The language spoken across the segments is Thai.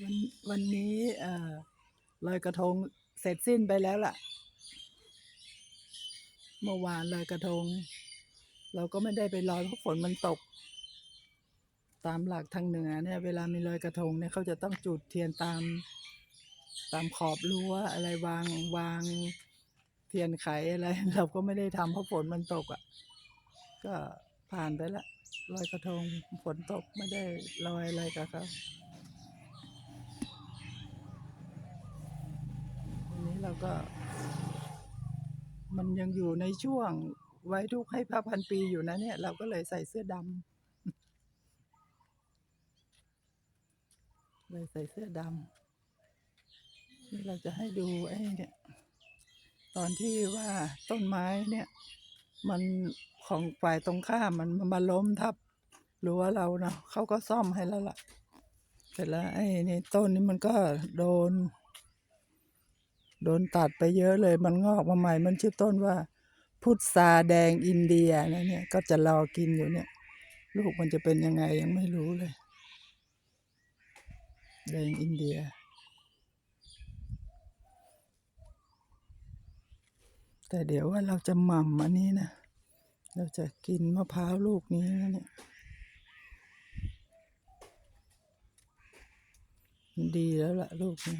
วันวันนี้เอ่อลอยกระทงเสร็จสิ้นไปแล้วล่ะ เมื่อวานลอยกระทง เราก็ไม่ได้ไปลอยเพราะฝนมันตก ตามหลักทางเหนือเนี่ย เวลามีลอยกระทงเนี่ยเขาจะต้องจุดเทียนตาม ตามขอบรั้วอะไรวางวางเทียนไขอะไร เราก็ไม่ได้ทำเพราะฝนมันตกอะ ก็ผ่านไปละลอยกระทงฝนตกไม่ได้ลอยอะไรกับเขา วันนี้เราก็ มันยังอยู่ในช่วงไว้ทุกข์ให้พระพันปีอยู่นะเนี่ย เราก็เลยใส่เสื้อดำเลยใส่เสื้อดำนี่เราจะให้ดูไอ้เนี่ย ตอนที่ว่าต้นไม้เนี่ย มันของฝ่ายตรงข้ามมันมาล้มทับรั้วเราเนาะเขาก็ซ่อมให้แล้วล่ะ เสร็จแล้วไอ้นี่ต้นนี้มันก็โดน โดนตัดไปเยอะเลยมันงอกมาใหม่มันชื่อต้นว่า พุทราแดงอินเดียนะเนี่ยก็จะรอกินอยู่เนี่ย ลูกมันจะเป็นยังไงยังไม่รู้เลย แดงอินเดียแต่เดี๋ยวว่าเราจะหม่ำอันนี้นะ เราจะกินมะพร้าวลูกนี้นะเนี่ย ดีแล้วล่ะลูกนี้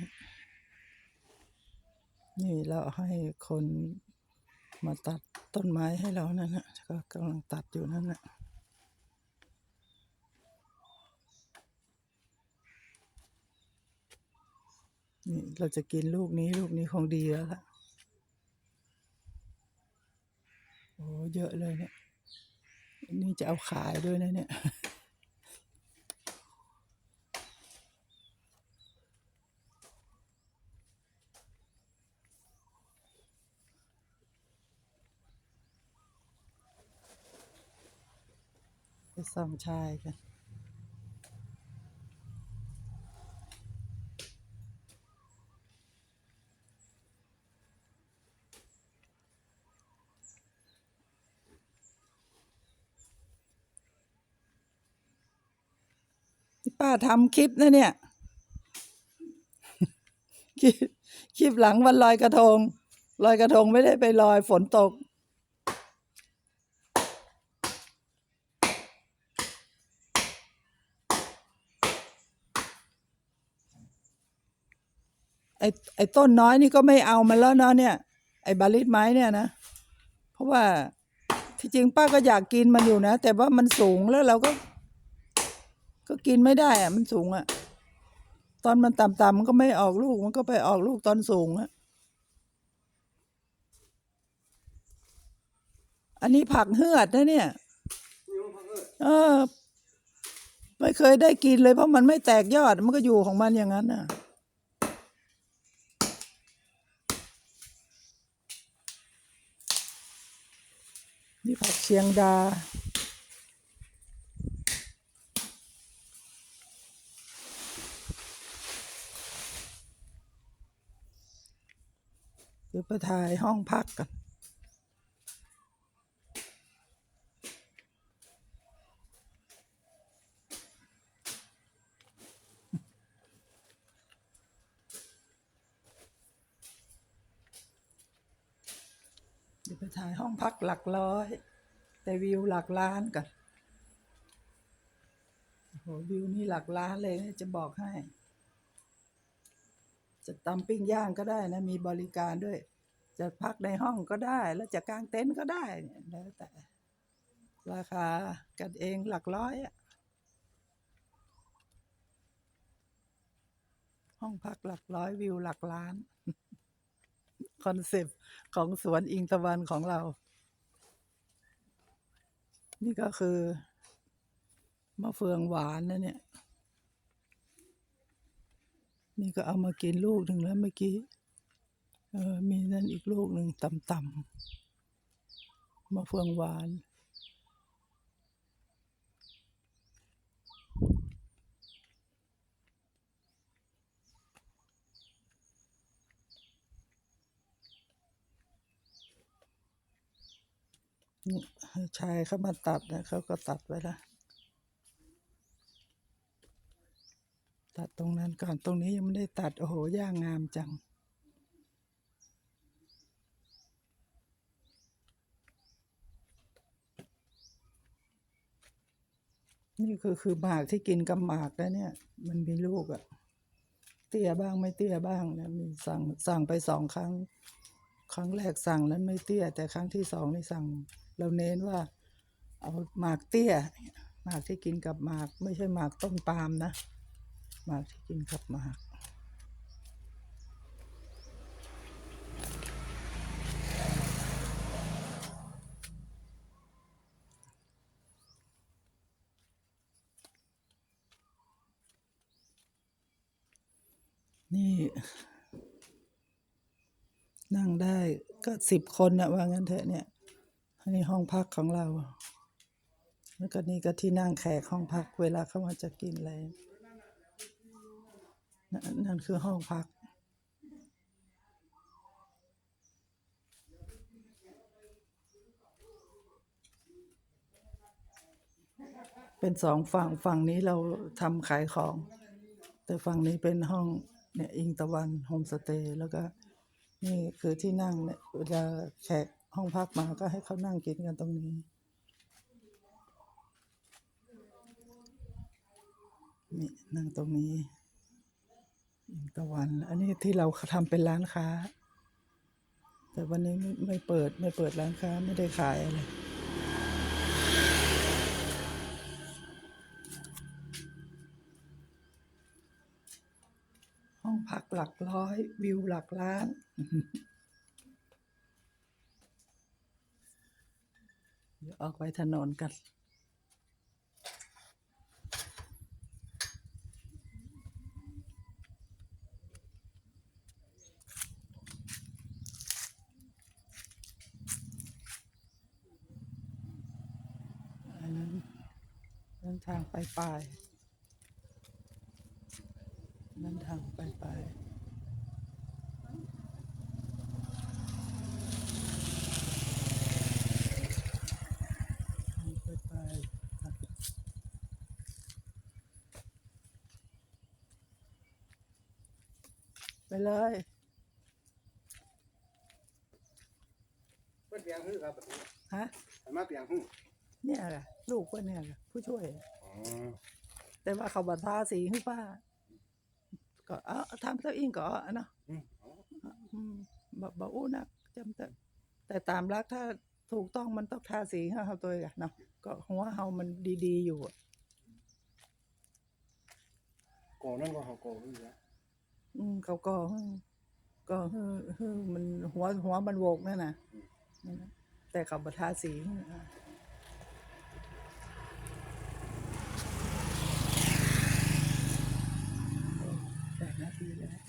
นี่เราให้คนมาตัดต้นไม้ให้เรานั่นนะก็กำลังตัดอยู่นั่นนะนี่เราจะกินลูกนี้ลูกนี้คงดีแล้วล่ะ โอ้เยอะเลยเนี่ย นี่จะเอาขายด้วยนะเนี่ย ส่องชายกันป้าทำคลิปนะเนี่ย คลิปหลังวันลอยกระทง ลอยกระทงไม่ได้ไปลอยฝนตก ไอ้ไอ้ต้นน้อยนี่ก็ไม่เอามันแล้วเนาะเนี่ย ไอ้บาลิสไม้เนี่ยนะ เพราะว่าที่จริงป้าก็อยากกินมันอยู่นะ แต่ว่ามันสูงแล้วเราก็ ก็กินไม่ได้อะมันสูงอะตอนมันต่ำๆมันก็ไม่ออกลูก มันก็ไปออกลูกตอนสูงอะอันนี้ผักเหือดนะเนี่ย เออ ไม่เคยได้กินเลยเพราะมันไม่แตกยอด มันก็อยู่ของมันอย่างนั้นน่ะ นี่ผักเชียงดา เดี๋ยวไปถ่ายห้องพักกัน ไปถ่ายห้องพักหลักร้อย แต่วิวหลักล้านกันโหวิวนี่หลักล้านเลยนะจะบอกให้ จะตำปิ้งย่างก็ได้นะ มีบริการด้วย จะพักในห้องก็ได้ แล้วจะกางเต็นท์ก็ได้แล้วแต่ ราคากันเองหลักร้อยอะห้องพักหลักร้อยวิวหลักล้าน คอนเซปต์ของสวนอิงตะวันของเรา นี่ก็คือ มะเฟืองหวานนะเนี่ย นี่ก็เอามากินลูกหนึ่งแล้วเมื่อกี้เออมีนั่นอีกลูกหนึ่งต่ำๆมะเฟืองหวาน ชายเขามาตัดนะเขาก็ตัดไว้ละตัดตัดตรงนั้นก่อนตรงนี้ยังไม่ได้ตัด โอ้โหหญ้างามจัง นี่คือคือหมากที่กินกับหมากแล้วเนี่ย มันมีลูกอะเตี้ยบ้างไม่เตี้ยบ้างนะมีสั่งสั่งไปสองครั้ง ครั้งแรกสั่งแล้วไม่เตี้ย แต่ครั้งที่สองนี่สั่ง เราเน้นว่า เอาหมากเตี้ยหมากที่กินกับหมาก ไม่ใช่หมากต้นปาล์มนะ หมากที่กินกับหมากนี่นั่งได้ก็สิบคนนะว่างั้นเถอะเนี่ย อันนี้ห้องพักของเรา แล้วก็นี่ก็ที่นั่งแขกห้องพักเวลาเข้ามาจะกินอะไรนนนั่นคือห้องพัก เป็นสองฝั่งฝั่งนี้เราทำขายของ แต่ฝั่งนี้เป็นห้องเนี่ยอิงตะวันโฮมสเตย์แล้วก็นี่คือที่นั่งเนี่ยเวลาแขก ห้องพักมาก็ให้เขานั่งกินกันตรงนี้ นี่นั่งตรงนี้ตะวัน อันนี้ที่เราทำเป็นร้านค้า แต่วันนี้ไม่ไม่เปิดไม่เปิดร้านค้าไม่ได้ขายอะไรห้องพักหลักร้อยวิวหลักล้าน ดี๋ยวออกไปถนนกัน อันนั้นเดินทางไปปลายเดินทางไปปลายทางไปปลายครับ ไปเลยเพิ่นเปียงฮื้อครับแบบนี้ฮะสามารถเปียงฮื้อเนี่ยแหละลูกเพื่อนเนี่ยแหละผู้ช่วย อ๋อแต่ว่าเขาบัทาสีให้ป้า ก็เอาทำเจ้าอิงก็เอาเนาะอืมอ๋ออืมบบ่อู้นักจำแต่แต่ตามรักถ้าถูกต้องมันต้องทาสีให้เขาตัวเองอะเนาะก็หัวเฮามันดีๆอยู่อะก่อนนั่นก็เขาก่อฮื้อแล้วอืม เขาก็ก็มันหัวหัวมันโวกนั่นน่ะแต่เขาบทาสีแปดนาทีแล้ว